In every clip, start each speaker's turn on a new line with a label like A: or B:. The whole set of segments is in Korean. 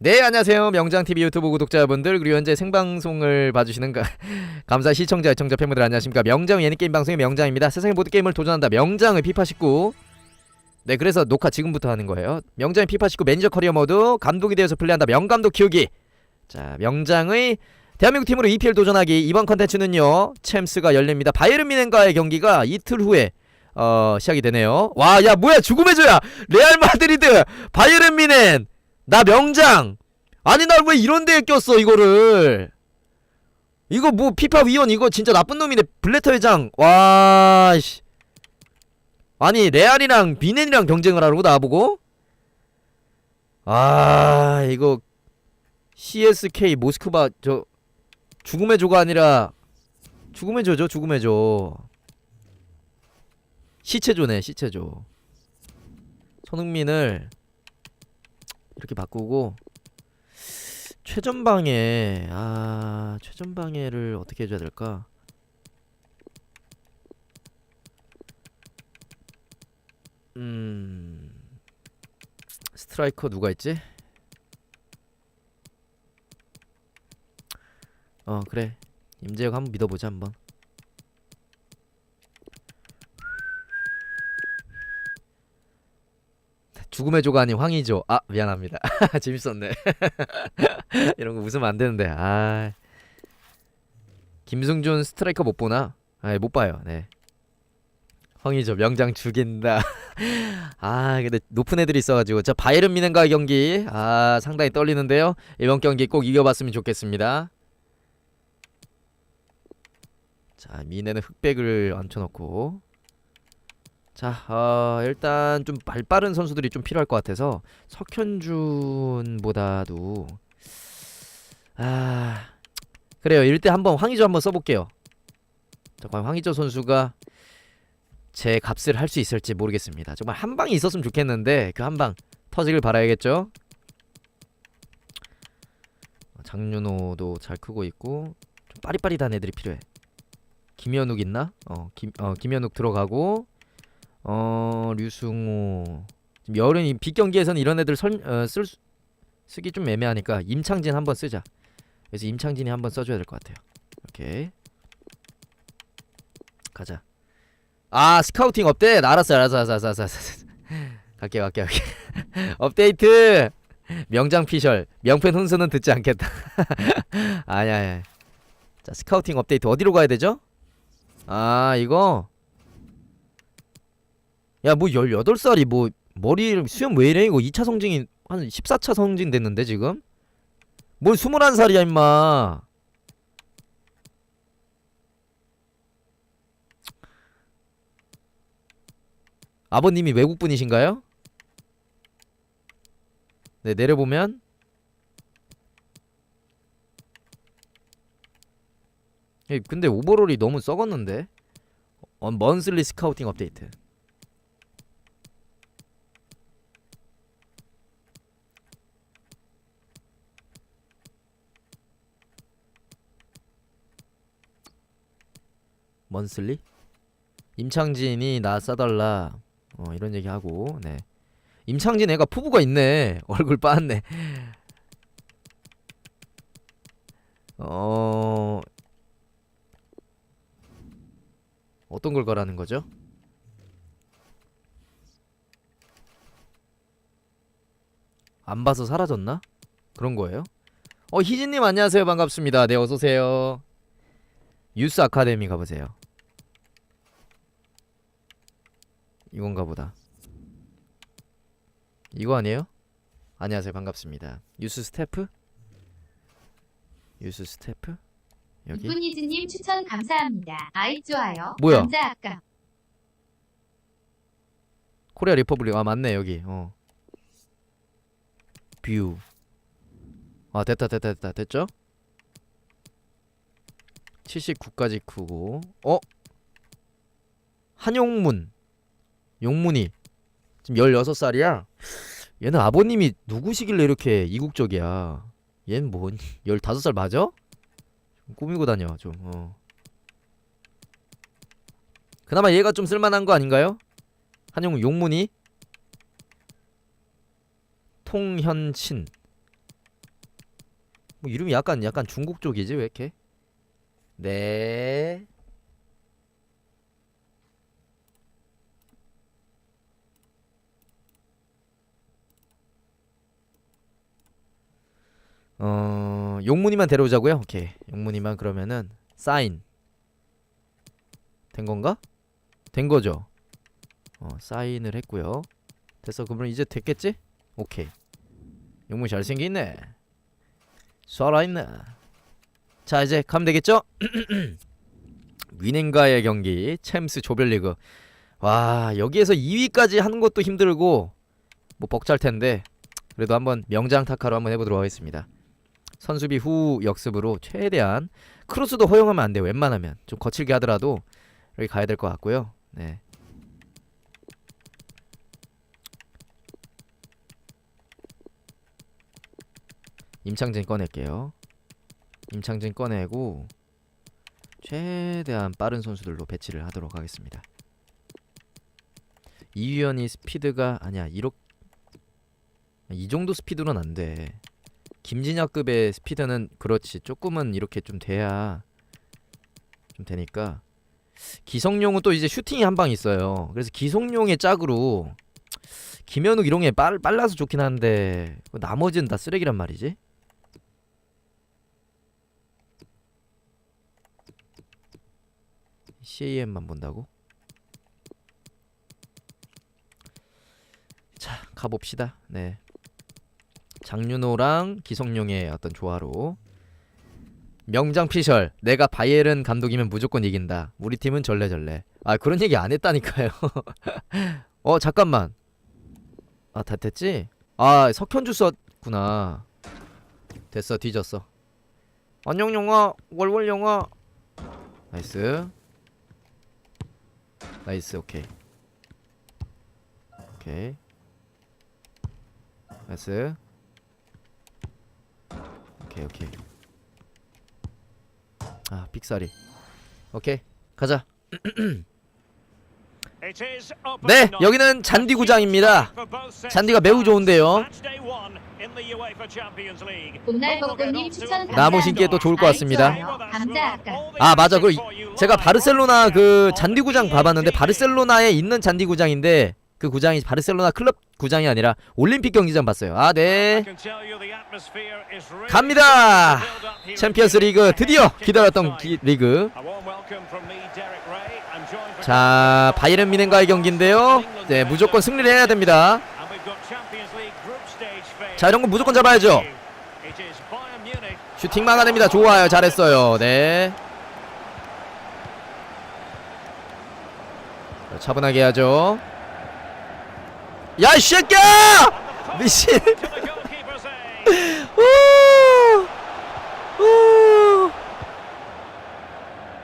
A: 네 안녕하세요. 명장TV 유튜브 구독자분들 그리고 현재 생방송을 봐주시는 가, 감사 시청자 시청자 팬분들 안녕하십니까? 명장 예능게임 방송의 명장입니다. 세상의 모든 게임을 도전한다. 명장의 피파19 네 그래서 녹화 지금부터 하는 거예요. 명장의 피파19 매니저 커리어 모드 감독이 되어서 플레이한다. 명감독 키우기. 자 명장의 대한민국 팀으로 EPL 도전하기. 이번 컨텐츠는요 챔스가 열립니다. 바이에른 미넨과의 경기가 이틀 후에 어 시작이 되네요. 와 야 뭐야 죽음의 조야! 레알 마드리드 바이에른 미넨 나 명장. 아니 날왜 이런 데에 꼈어 이거를? 이거 뭐 피파 위원 이거 진짜 나쁜 놈이네. 블레터 회장. 와씨. 아니 레알이랑 비넨이랑 경쟁을 하라고 나보고? 아 이거 CSK 모스크바 저 죽음의 조가 아니라 죽음의 조죠 죽음의 조. 시체조네 시체조. 손흥민을 이렇게 바꾸고 최전방에 아 최전방에를 어떻게 해줘야 될까? 음 스트라이커 누가 있지? 어 그래 임재혁 한번 믿어보자 한번. 죽음의 조가 아닌 황이조. 아 미안합니다. 재밌었네. 이런 거 웃으면 안 되는데. 아 김승준 스트라이커 못 보나? 아 못 봐요. 네. 황이조 명장 죽인다. 아 근데 높은 애들이 있어 가지고 저 바이른 미넨과의 경기 아 상당히 떨리는데요. 이번 경기 꼭 이겨 봤으면 좋겠습니다. 자 미넨은 흑백을 얹혀놓고 자, 어, 일단 좀 발빠른 선수들이 좀 필요할 것 같아서 석현준보다도 아 그래요. 이럴 때 한번 황희조 한번 써볼게요. 자, 과연 황희조 선수가 제 값을 할 수 있을지 모르겠습니다. 정말 한 방이 있었으면 좋겠는데 그 한 방 터지길 바라야겠죠. 어, 장윤호도 잘 크고 있고 좀 빠릿빠릿한 애들이 필요해. 김현욱 있나? 어, 김, 어, 김현욱 들어가고 어 류승호 지금 여름 이 빅 경기에서는 이런 애들 설, 어, 쓸 수- 쓰기 좀 애매하니까 임창진 한번 쓰자. 그래서 임창진이 한번 써줘야 될 것 같아요. 오케이 가자. 아 스카우팅 업데이트 알았어 알았어 알았어 알았어 알았어. 갈게 갈게 갈게 업데이트 명장 피셜 명팬 훈수는 듣지 않겠다. 아니야. 자 스카우팅 업데이트 어디로 가야 되죠? 아 이거 야 뭐 18살이 뭐 머리 수염 왜 이래? 이거 2차 성징이 한 14차 성징 됐는데 지금? 뭘 21살이야 임마. 아버님이 외국분이신가요? 네 내려보면. 예, 근데 오버롤이 너무 썩었는데. 어, 먼슬리 스카우팅 업데이트 먼슬리? 임창진이 나 싸달라 어 이런 얘기 하고 네 임창진 애가 푸부가 있네 얼굴 빠았네 어 어떤 걸 거라는 거죠? 안 봐서 사라졌나? 그런 거예요? 어 희진님 안녕하세요 반갑습니다 네 어서오세요 유스 아카데미 가보세요. 이건가 보다. 이거 아니에요? 안녕하세요. 반갑습니다. 유스 스태프? 유스 스태프? 여기?
B: 이쁜이즈님 추천 감사합니다. 아이 좋아요.
A: 뭐야?
B: 남자 아까
A: 코리아 리퍼블릭. 아, 맞네. 여기. 어. 뷰. 아, 됐다. 됐다. 됐다. 됐죠? 79까지 크고. 어? 한용문. 용문이 지금 16살이야. 얘는 아버님이 누구시길래 이렇게 이국적이야. 얘는 뭐 15살 맞아? 좀 꾸미고 다녀 좀. 어. 그나마 얘가 좀 쓸만한 거 아닌가요? 한용 용문이 통현친 뭐 이름이 약간 약간 중국 쪽이지 왜 이렇게? 네. 어 용문이만 데려오자고요. 오케이. 용문이만 그러면은 사인 된 건가? 된 거죠. 어 사인을 했고요. 됐어. 그러면 이제 됐겠지? 오케이. 용문 잘생겼네. 살아있네. 자 이제 가면 되겠죠? 위넨과의 경기 챔스 조별리그 와 여기에서 2위까지 하는 것도 힘들고 뭐 벅찰 텐데 그래도 한번 명장 타카로 한번 해보도록 하겠습니다. 선수비 후 역습으로 최대한 크로스도 허용하면 안 돼요. 웬만하면 좀 거칠게 하더라도 여기 가야 될 것 같고요. 네. 임창진 꺼낼게요. 임창진 꺼내고 최대한 빠른 선수들로 배치를 하도록 하겠습니다. 이유연이 스피드가 아니야 이렇게 이 정도 스피드는 안 돼. 김진혁급의 스피드는 그렇지 조금은 이렇게 좀 돼야 좀 되니까 기성용은 또 이제 슈팅이 한 방 있어요. 그래서 기성용의 짝으로 김현욱 이런 게 빨, 빨라서 좋긴 한데 나머지는 다 쓰레기란 말이지. CAM만 본다고? 자 가봅시다. 네. 장윤호랑 기성용의 어떤 조화로 명장 피셜 내가 바이에른 감독이면 무조건 이긴다. 우리 팀은 절레절레. 아 그런 얘기 안 했다니까요. 어 잠깐만. 아 다 됐지? 아 석현주 썼구나. 됐어 뒤졌어. 안녕 영화 월월 영화. 나이스. 나이스 오케이. 오케이. 나이스. 오케이 오케이. 아 빅사리. 오케이 가자.
C: 네, 여기는 잔디 구장입니다. 잔디가 매우 좋은데요.
B: 봄날 벚꽃님 추천 감사합니다.
A: 나무 신기에 또 좋을 것 같습니다.
B: 감자 아까.
A: 아 맞아 그 이- 제가 바르셀로나 그 잔디 구장 봐봤는데 바르셀로나에 있는 잔디 구장인데 그 구장이 바르셀로나 클럽 구장이 아니라 올림픽 경기장 봤어요. 아 네.
C: 갑니다.
A: 챔피언스 리그 드디어 기다렸던 기, 리그. 자 바이에른 미넨과의 경기인데요. 네 무조건 승리를 해야 됩니다. 자 이런 거 무조건 잡아야죠. 슈팅 막아냅니다. 좋아요. 잘했어요. 네. 자, 차분하게 해야죠. 야, 이 새끼야! 미친. 우! 우!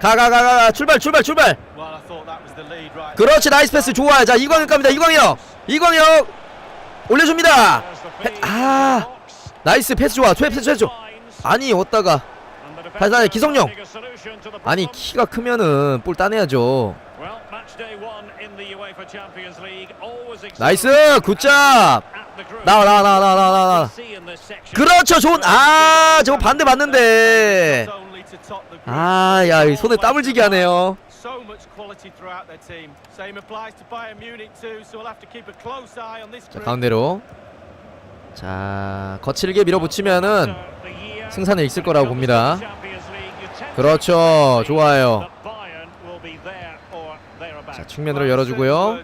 A: 가, 가, 가, 가, 가. 출발, 출발, 출발. 그렇지, 나이스 패스 좋아요. 자, 이광혁 갑니다. 이광혁. 이광혁. 올려줍니다. 아, 나이스 패스 좋아. 패스, 패스 좋아. 아니, 어디다가.
C: 발사의 기성용.
A: 아니, 키가 크면은 볼 따내야죠. 나이스, 굿잡. 나와, 나와, 나와, 나와, 나와, 나와. 그렇죠, 좋은. 아, 저거 반대 맞는데. 아, 야, 이 손에 땀을 쥐게 하네요.
D: So much quality throughout their team. Same applies to Bayern Munich too, so we'll have to keep a close eye on this
A: 자. 가운데로. 자, 거칠게 밀어붙이면은 승산에 있을 거라고 봅니다. 그렇죠, 좋아요. 자, 측면으로 열어주고요.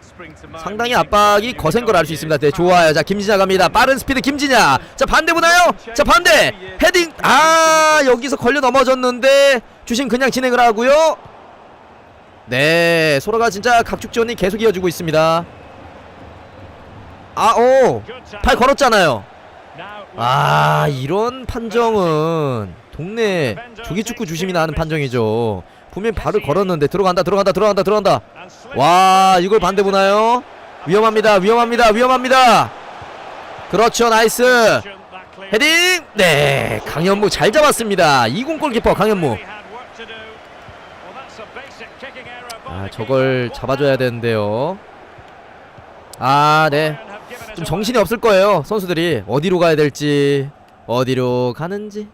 A: 상당히 압박이 거센 걸 알 수 있습니다. 네, 좋아요. 자, 김진아 갑니다. 빠른 스피드 김진아. 자, 반대 보나요? 자, 반대. 헤딩. 아, 여기서 걸려 넘어졌는데 주심 그냥 진행을 하고요. 네, 소라가 진짜 각축전이 계속 이어지고 있습니다. 아, 오. 팔 걸었잖아요. 아, 이런 판정은 동네 조기축구 주심이나 하는 판정이죠. 분명히 발을 걸었는데 들어간다, 들어간다, 들어간다, 들어간다. 와 이걸 반대 보나요? 위험합니다 위험합니다 위험합니다. 그렇죠 나이스. 헤딩! 네 강현무 잘 잡았습니다. 20 골키퍼 강현무. 아 저걸 잡아줘야 되는데요. 아네 좀 정신이 없을 거예요 선수들이. 어디로 가야 될지 어디로 가는지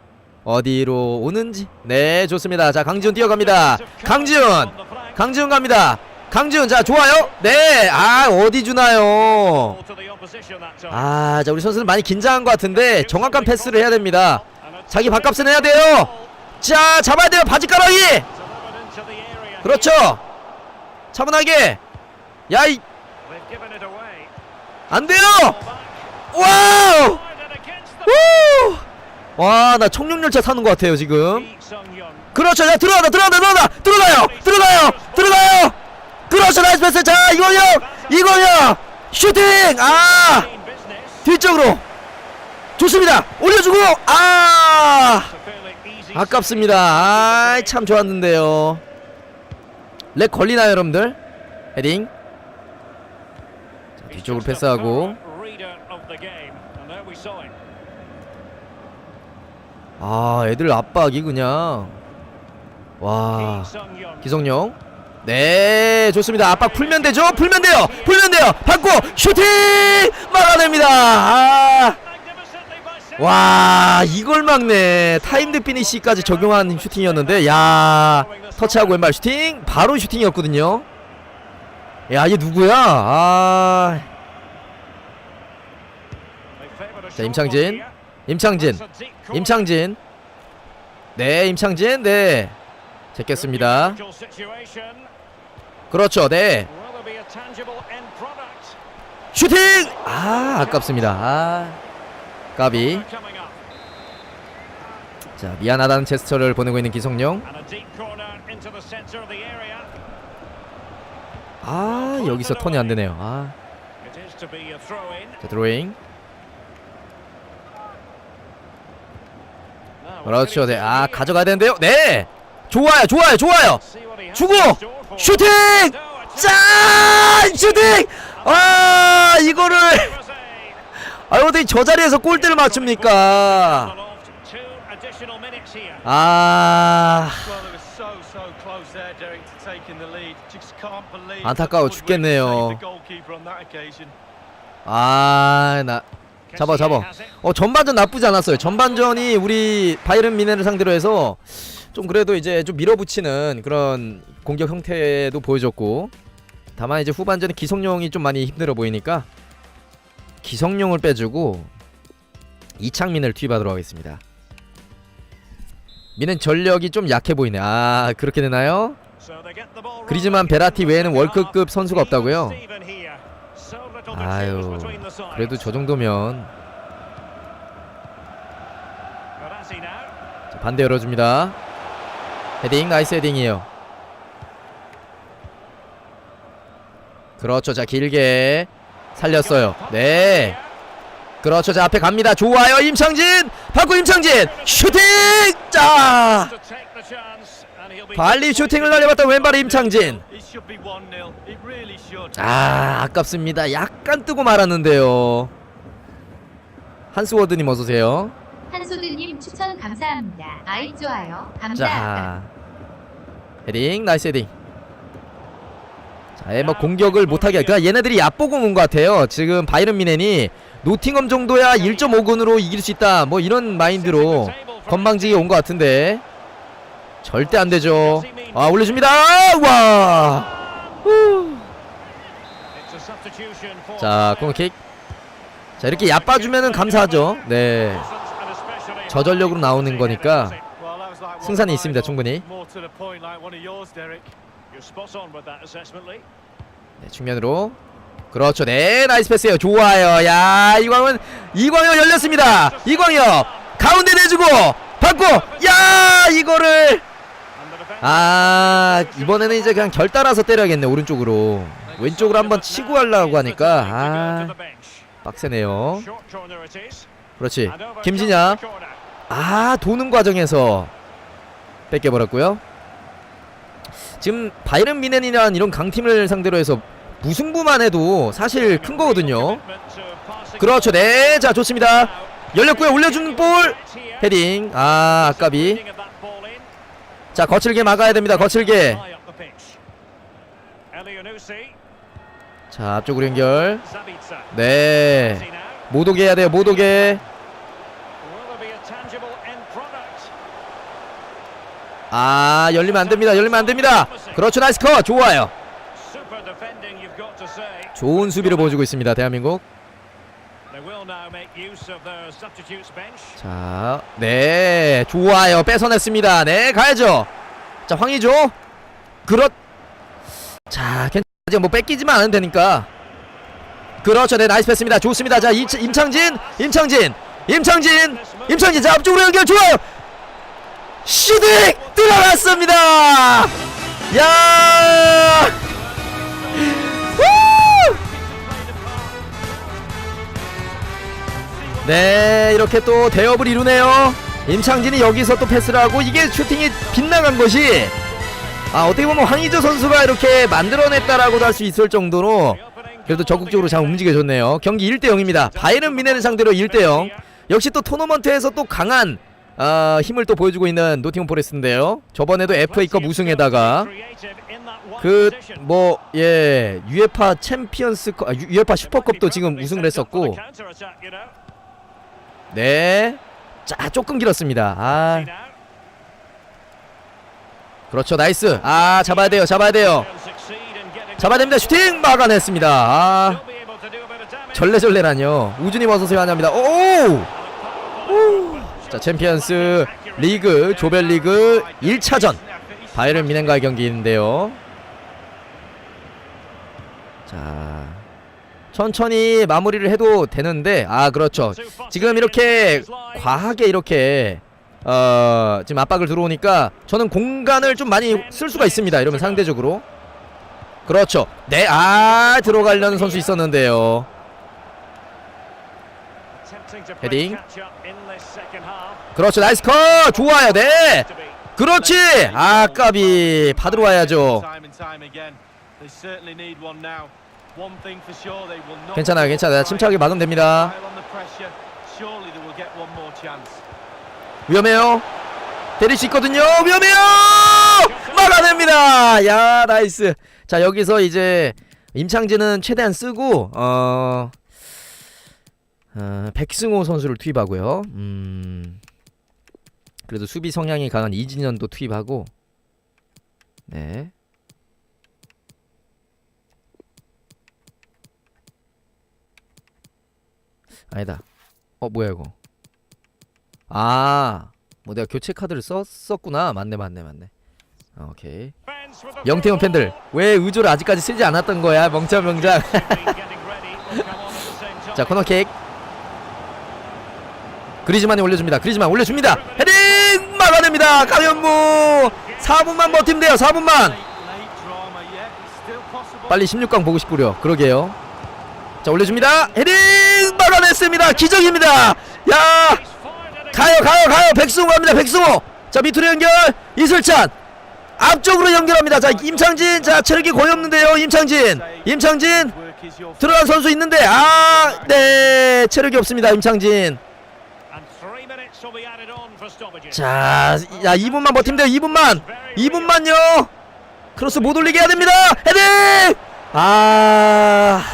A: 어디로 오는지. 네 좋습니다. 자 강지훈 뛰어갑니다. 강지훈! 강지훈 갑니다 강지훈 자 좋아요. 네아 어디 주나요? 아 자 우리 선수는 많이 긴장한 것 같은데 정확한 패스를 해야 됩니다. 자기 밥값은 해야 돼요. 자 잡아야 돼요. 바지가랑이 그렇죠. 차분하게. 야이. 안 돼요. 와우! 와나 청룡열차 타는 것 같아요 지금. 그렇죠. 자 들어간다 들어간다 들어간다. 들어가요. 들어가요. 들어가요 그렇죠 나이스 패스. 자 이광영! 이광영! 슈팅! 아! 뒤쪽으로. 좋습니다. 올려주고 아! 아깝습니다. 아 참 좋았는데요. 렉 걸리나요 여러분들? 헤딩. 자, 뒤쪽으로 패스하고. 아 애들 압박이 그냥. 와. 기성용 네 좋습니다. 압박 풀면 되죠? 풀면 돼요. 풀면 돼요. 받고 슈팅! 막아냅니다. 아, 와 이걸 막네. 타임드 피니시까지 적용한 슈팅이었는데 야 터치하고 왼발 슈팅. 바로 슈팅이었거든요. 야 이게 누구야? 아. 자, 임창진. 임창진. 임창진. 네 임창진. 네. 제꼈습니다 그렇죠. 네. 슈팅! 아 아깝습니다. 아 까비. 자 미안하다는 제스처를 보내고 있는 기성용. 아 여기서 턴이 안 되네요. 아. 자, 드로잉. 그렇죠. 네 아 가져가야 되는데요. 네. 좋아요 좋아요 좋아요 주고 슈팅 짠 슈팅 아 이거를 아 어떻게 저 자리에서 골대를 맞춥니까 아 안타까워 죽겠네요.
D: occasion.
A: 아나 잡아 잡아 어 전반전 나쁘지 않았어요 전반전이 우리 바이른 미네를 상대로 해서 좀 그래도 이제 좀 밀어붙이는 그런 공격 형태도 보여줬고 다만 이제 후반전에 기성용이 좀 많이 힘들어 보이니까 기성용을 빼주고 이창민을 투입하도록 하겠습니다 미는 전력이 좀 약해 보이네 아 그렇게 되나요?
C: 그리지만 베라티 외에는 월급급 선수가 없다고요?
A: 아유 그래도 저 정도면 자, 반대 열어줍니다 헤딩 나이스 헤딩이에요. 그렇죠. 자 길게 살렸어요. 네. 그렇죠. 자 앞에 갑니다. 좋아요. 임창진! 받고 임창진! 슈팅! 자! 발리 슈팅을 날려봤다 왼발 임창진.
D: It should be 1-0. It really should.
A: 아 아깝습니다. 약간 뜨고 말았는데요. 한스워드님 어서오세요
B: 한소드님 추천 감사합니다. 아이 좋아요. 감사.
A: 자 헤딩 나이스 헤딩. 자뭐 공격을 못하게 그러니까? 얘네들이 얕보고 온것 같아요. 지금 바이른 미넨이 노팅엄 정도야 1.5군으로 이길 수 있다. 뭐 이런 마인드로 건방지게 온 것 같은데. 절대 안 되죠. 아 올려줍니다. 와! 후. 자 코너킥. 자 이렇게 얕봐주면은 감사하죠. 네 저전력으로 나오는 거니까 승산이 있습니다 충분히. 네, 측면으로. 그렇죠. 네 나이스 패스예요. 좋아요. 야 이광은 이광현 열렸습니다. 이광현 가운데 내주고 받고 야 이거를. 아 이번에는 이제 그냥 결 따라서 때려야겠네 오른쪽으로. 왼쪽으로 한번 치고 하려고 하니까. 아 빡세네요 그렇지. 김진야 아 도는 과정에서 뺏겨버렸고요. 지금 바이른 미넨이란 이런 강팀을 상대로 해서 무승부만 해도 사실 큰 거거든요. 그렇죠. 네 자 좋습니다. 열렸고요. 올려주는 볼. 헤딩. 아 아까비 자 거칠게 막아야 됩니다. 거칠게. 자 앞쪽으로 연결. 네 못 오게 해야 돼요 못 오게 아 열리면 안 됩니다. 열리면 안 됩니다. 그렇죠 나이스 컷 좋아요. 좋은 수비를 보여주고 있습니다. 대한민국. 자, 네, 좋아요. 뺏어냈습니다. 네, 가야죠. 자, 황희조. 그렇. 자, 괜찮아. 뭐 뺏기지만 않으면 되니까. 그렇죠. 네, 나이스 패스입니다. 좋습니다. 자, 이, 임창진, 임창진, 임창진, 임창진. 자, 앞쪽으로 연결 좋아요. 슈딩 들어갔습니다. 야! 후! 네 이렇게 또 대업을 이루네요 임창진이 여기서 또 패스를 하고 이게 슈팅이 빗나간 것이 아 어떻게 보면 황희조 선수가 이렇게 만들어냈다라고도 할 수 있을 정도로 그래도 적극적으로 잘 움직여줬네요 경기 1대0입니다 바이른 미네를 상대로 1대0 역시 또 토너먼트에서 또 강한 아, 힘을 또 보여주고 있는 노팅엄 포레스트인데요 저번에도 FA컵 우승에다가 그 뭐예 유에파 챔피언스 컵 아, 유- 유에파 슈퍼컵도 지금 우승을 했었고 네. 자, 조금 길었습니다. 아, 그렇죠. 나이스. 아, 잡아야 돼요. 잡아야 돼요. 잡아야 됩니다. 슈팅 막아냈습니다. 아, 절레절레라뇨. 우준이 오세요. 환영합니다. 오! 오! 자, 챔피언스 리그 조별리그 1차전 바이에른 미넨과의 경기인데요. 자, 천천히 마무리를 해도 되는데 아 그렇죠. 지금 이렇게 과하게 이렇게 어 지금 압박을 들어오니까 저는 공간을 좀 많이 쓸 수가 있습니다. 이러면 상대적으로 그렇죠. 네, 아 들어가려는 선수 있었는데요. 헤딩. 그렇죠, 나이스 컷, 좋아요, 네. 그렇지. 아 까비 받으러 와야죠. 괜찮아요, 괜찮아요. 침착하게 막으면 됩니다. 위험해요. 때릴 수 있거든요. 위험해요. 막아냅니다. 야 나이스. 자 여기서 이제 임창진은 최대한 쓰고 어, 어 백승호 선수를 투입하고요. 음 그래도 수비 성향이 강한 이진현도 투입하고 네. 아니다. 어 뭐야 이거? 아, 뭐 내가 교체 카드를 썼었구나. 맞네, 맞네, 맞네. 어, 오케이. 영태훈 팬들 왜 의조를 아직까지 쓰지 않았던 거야, 멍청 명장. 자, 코너킥. 그리즈만이 올려줍니다. 그리즈만 올려줍니다. 헤딩 막아냅니다. 강현무 4분만 버티면 돼요. 4분만. 빨리 16강 보고 싶구려. 그러게요. 자, 올려줍니다. 헤딩 막아냈습니다. 기적입니다. 야, 가요 가요 가요 백승호 갑니다 백승호 자 밑으로 연결 이슬찬 앞쪽으로 연결합니다. 자 임창진. 자 체력이 거의 없는데요. 임창진. 임창진. 들어간 선수 있는데 아 네. 체력이 없습니다. 임창진. 자 야, 2분만 버티면 돼요. 2분만. 2분만요. 크로스 못 올리게 해야 됩니다. 헤딩! 아.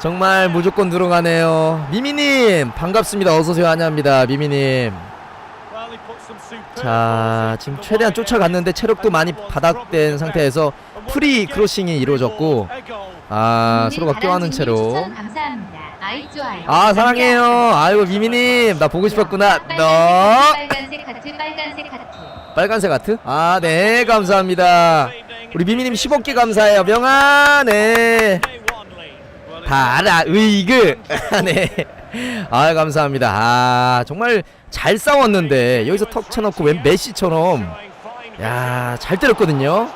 A: 정말 무조건 들어가네요. 미미님 반갑습니다. 어서 오세요. 환영합니다. 미미님. 자 지금 최대한 쫓아갔는데 체력도 많이 바닥된 상태에서 프리 크로싱이 이루어졌고 아 서로가 껴안은 채로. 아 사랑해요. 아이고 미미님 나 보고 싶었구나. 너
B: 빨간색 하트 빨간색 하트.
A: 빨간색 하트? 아네 감사합니다. 우리 미미님 15개 감사해요. 명아 네. 바라 의그 네. 아 감사합니다. 아 정말 잘 싸웠는데 여기서 턱 쳐놓고 웬 메시처럼 야 잘 때렸거든요.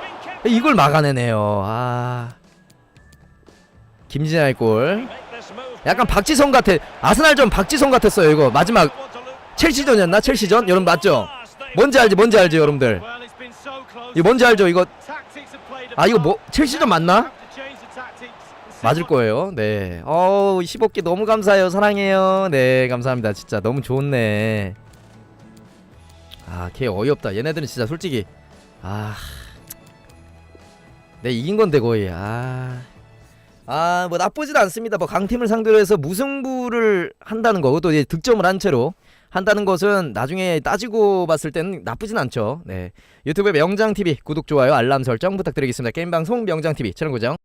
A: 이걸 막아내네요. 아 김진아의 골. 약간 박지성 같아. 아스날전 박지성 같았어요. 이거 마지막 첼시전이었나? 첼시전? 여러분 맞죠? 뭔지 알지? 뭔지 알지 여러분들? 이거 뭔지 알죠? 이거 아 이거 뭐 첼시전 맞나? 맞을 거예요. 네. 어우, 15개 너무 감사해요. 사랑해요. 네, 감사합니다. 진짜 너무 좋네. 아, 걔 어이없다. 얘네들은 진짜 솔직히 아. 내 이긴 건데 거의. 아. 아, 뭐 나쁘진 않습니다. 뭐 강팀을 상대로 해서 무승부를 한다는 거고 또 이제 득점을 한 채로 한다는 것은 나중에 따지고 봤을 때는 나쁘진 않죠. 네. 유튜브에 명장 TV 구독 좋아요 알람 설정 부탁드리겠습니다. 게임 방송 명장 TV 채널 고정.